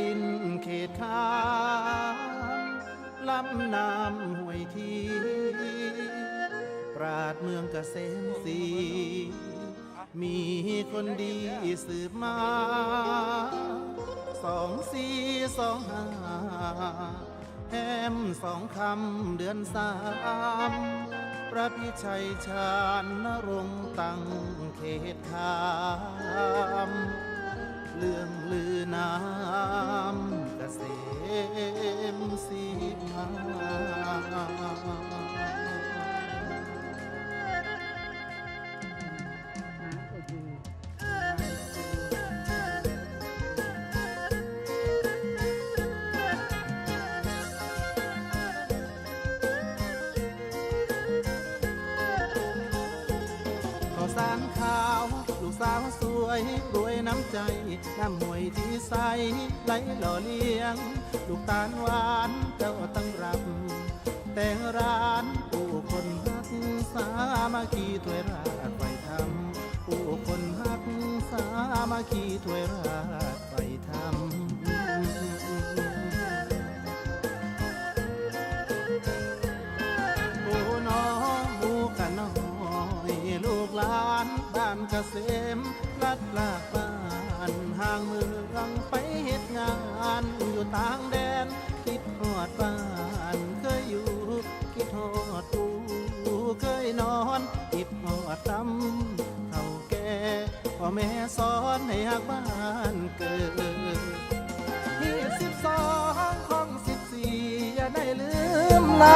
ดินเขตขามลำน้ำห้วยทีปราดเมืองเกษมศรีมีคนดีสืบมา สองสี่สองห้าแฮมสองคำเดือนสามพระพิชัยชาญนรงตังเขตขาม สารขาว ลูกสาวสวยรวยน้ำใจ น้ำมวยที่ใสไหลหล่อเลี้ยง ลูกตาลหวานเจ้าตั้งรับ แต่งร้านผู้คนรักสามาคีถวยราดไฟทำผู้คนรักสามาคีถวยราด อยลูกหลานบ้านเกษมลัดลากบ้านห่างเมืองไปเฮ็ดงานอยู่ต่างแดน คิดฮอดบ้านเคยอยู่ คิดฮอดปูเคยนอน คิดฮอดตำเท่าแก่พ่อแม่สอนให้หักบ้านเกิดยี่สิบสองของสิบสี่อย่าได้ลืมไหล